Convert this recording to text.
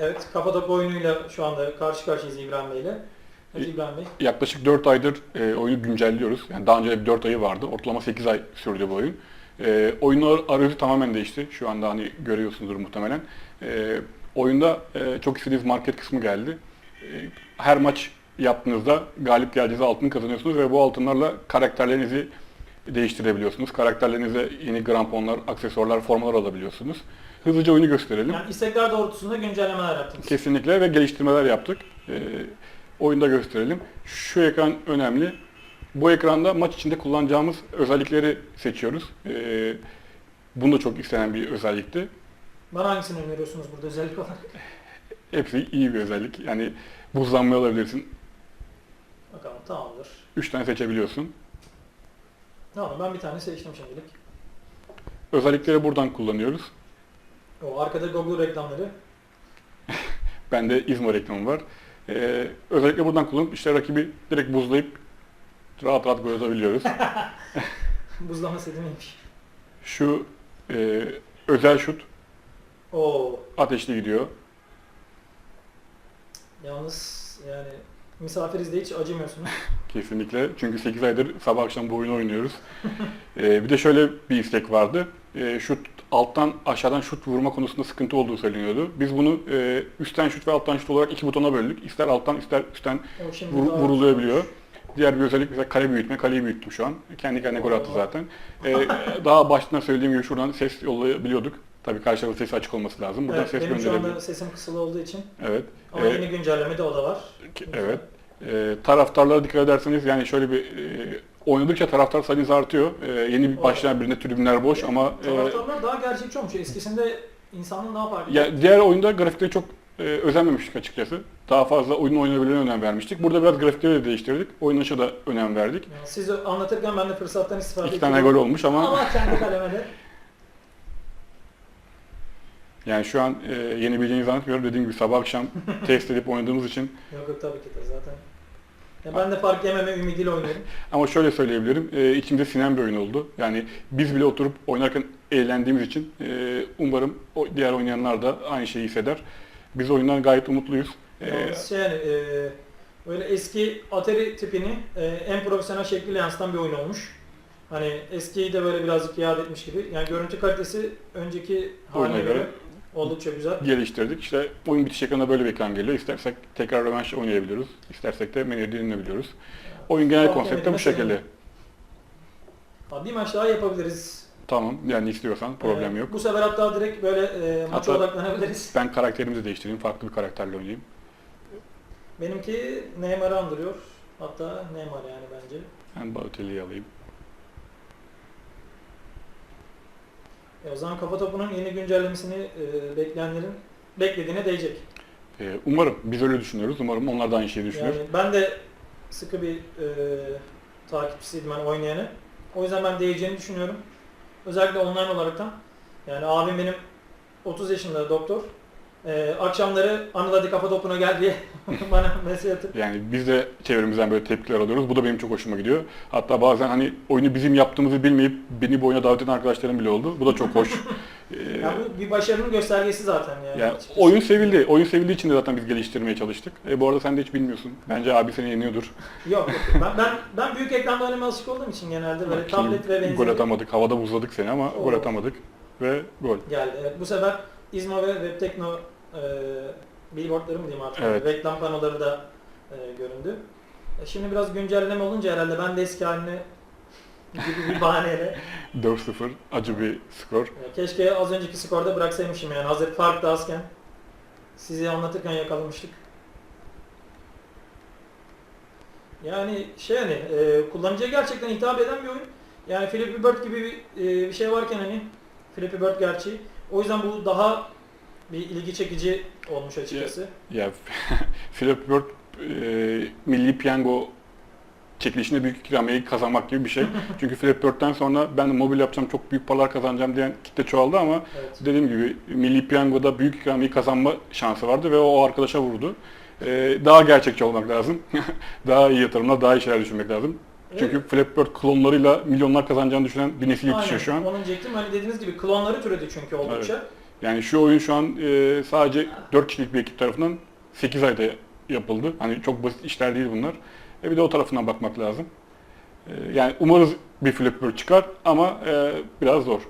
Evet, Kapadokya oyunuyla şu anda karşı karşıyayız İbrahim Bey ile. Evet İ- İbrahim Bey. Yaklaşık 4 aydır e, oyunu güncelliyoruz. Yani daha önce bir 4 ayı vardı. Ortalama 8 ay sürdü bu oyun. E, oyunun arayüzü tamamen değişti. Şu anda hani görüyorsunuzdur muhtemelen. E, oyunda e, çok istediğiniz market kısmı geldi. E, her maç yaptığınızda galip geldiğinizde altın kazanıyorsunuz ve bu altınlarla karakterlerinizi değiştirebiliyorsunuz. Karakterlerinize yeni gramponlar, aksesuarlar, formalar alabiliyorsunuz. Hızlıca oyunu gösterelim. Yani istekler doğrultusunda güncellemeler yaptınız. Kesinlikle ve geliştirmeler yaptık. Ee, oyunda gösterelim. Şu ekran önemli. Bu ekranda maç içinde kullanacağımız özellikleri seçiyoruz. Ee, bunu da çok istenen bir özellikti. Bana hangisini öneriyorsunuz burada özellik olarak? Hepsi iyi bir özellik. Yani buzlanmayı alabilirsin. Bakalım tamamdır. 3 tane seçebiliyorsun. Tamam ben bir tane seçtim şimdilik. Özellikleri buradan kullanıyoruz. O arkada Google reklamları. Bende İzmir reklamı var. Ee, özellikle buradan kullanıp işte rakibi direkt buzlayıp rahat rahat gol atabiliyoruz. Buzlama seti neymiş? Şu e, özel şut Oo, ateşli gidiyor. yalnız yani misafiriz de hiç acımıyorsunuz. Kesinlikle. Çünkü 8 aydır sabah akşam bu oyunu oynuyoruz. Ee, bir de şöyle bir istek vardı. Ee, şut alttan aşağıdan şut vurma konusunda sıkıntı olduğu söyleniyordu. Biz bunu e, üstten şut ve alttan şut olarak iki butona böldük. İster alttan ister üstten vur- vurulabiliyor. Diğer bir özellik mesela kale büyütme. Kaleyi büyüttüm şu an. Kendi kendine gol attı zaten. Ee, daha baştan söylediğim gibi şuradan ses yollayabiliyorduk. Tabii karşı tarafın sesi açık olması lazım. Buradan Evet, ses benim şu anda sesim kısılı olduğu için. Evet. Ama Ee, yeni güncellemede o da var. Evet. Ee, taraftarlara dikkat ederseniz yani şöyle bir e, oynadıkça taraftar sayınız artıyor. Ee, yeni bir başlayan birinde tribünler boş ama e, Taraftarlar daha gerçekçi olmuş. Eskisinde insanın daha farklı. ya diğer oyunda grafikleri çok e, özenmemiştik açıkçası. Daha fazla oyunun oynanabilene önem vermiştik. Burada biraz grafikleri de değiştirdik. Oynanışa da önem verdik. Yani siz anlatırken ben de fırsattan istifade İki ettim. tane gol olmuş ama Ama kendi kaleme de. Yani şu an e, yeni bildiğinizi zannetmiyorum. Dediğim gibi sabah akşam test edip oynadığımız için Yok yok tabii ki de zaten. Ya ben de fark yememe ümidiyle oynuyorum. Ama şöyle söyleyebilirim, e, içimde sinen bir oyun oldu. Yani biz bile oturup oynarken eğlendiğimiz için e, umarım o diğer oynayanlar da aynı şeyi hisseder. Biz oyundan gayet umutluyuz. E, Yalnız şey yani e, böyle eski Atari tipini e, en profesyonel şekliyle yansıtan bir oyun olmuş. Hani eskiyi de böyle birazcık iade etmiş gibi. Yani görüntü kalitesi önceki haline göre, göre. Oldukça güzel. geliştirdik. İşte oyun bitiş ekranında böyle bir ekran geliyor. İstersek tekrar rövanş oynayabiliyoruz. İstersek de menüye dinleyebiliyoruz. Oyun genel Fark konsepti bu yemediğine şekilde. bir maç daha yapabiliriz. Tamam, yani istiyorsan problem E, yok. Bu sefer hatta direkt böyle e, maça Hatta- odaklanabiliriz. Ben karakterimizi değiştireyim, farklı bir karakterle oynayayım. Benimki Neymar'ı andırıyor. Hatta Neymar yani bence. Ben Balotelli'yi alayım. E, o zaman kafa topunun yeni güncellemesini e, bekleyenlerin beklediğine değecek. E, umarım, biz öyle düşünüyoruz. Umarım onlar da aynı şeyi düşünüyor. Yani ben de sıkı bir e, takipçisiydim ben oynayanı. O yüzden ben değeceğini düşünüyorum. Özellikle online olaraktan. Yani abim benim 30 yaşında doktor. E, akşamları Anıl hadi kafa topuna gel diye bana mesaj atıp Yani biz de çevremizden böyle tepkiler alıyoruz. Bu da benim çok hoşuma gidiyor. Hatta bazen hani oyunu bizim yaptığımızı bilmeyip beni bu oyuna davet eden arkadaşlarım bile oldu. Bu da çok hoş. Ee, yani bu bir başarının göstergesi zaten yani. yani Açıkçası. oyun sevildi. Oyun sevildiği için de zaten biz geliştirmeye çalıştık. E, bu arada sen de hiç bilmiyorsun. Bence abi seni yeniyordur. Yok yok. Ben, ben, ben büyük ekranda oynamaya alışık olduğum için genelde böyle tablet ve benzeri Gol atamadık. Havada buzladık seni ama Oo. gol atamadık. Ve gol. geldi. Evet, bu sefer İzmo ve Webtekno e, billboardları mı diyeyim artık? Evet. Reklam panoları da e, göründü. E, şimdi biraz güncelleme olunca herhalde ben de eski haline gibi bir bahaneyle. 4-0 acı bir skor. E, keşke az önceki skorda bıraksaymışım yani hazır fark da azken. Sizi anlatırken yakalamıştık. Yani şey hani e, kullanıcıya gerçekten hitap eden bir oyun. Yani Flappy Bird gibi bir, e, bir şey varken hani Flappy Bird gerçeği. O yüzden bu daha bir ilgi çekici olmuş açıkçası. Ya Philip Bird e, milli piyango çekilişinde büyük ikramiyeyi kazanmak gibi bir şey. Çünkü Philip Bird'den sonra ben de mobil yapacağım çok büyük paralar kazanacağım diyen kitle çoğaldı ama Evet. dediğim gibi milli piyangoda büyük ikramiyeyi kazanma şansı vardı ve o arkadaşa vurdu. E, daha gerçekçi olmak lazım. daha iyi yatırımlar, daha iyi şeyler düşünmek lazım. Çünkü Evet. Flappy Bird klonlarıyla milyonlar kazanacağını düşünen bir nesil yetişiyor şu an. Onu diyecektim. Hani dediğiniz gibi klonları türedi çünkü oldukça. Yani şu oyun şu an e, sadece 4 kişilik bir ekip tarafından 8 ayda yapıldı. Hani çok basit işler değil bunlar. E bir de o tarafından bakmak lazım. E, yani umarız bir flipper çıkar ama e, biraz zor.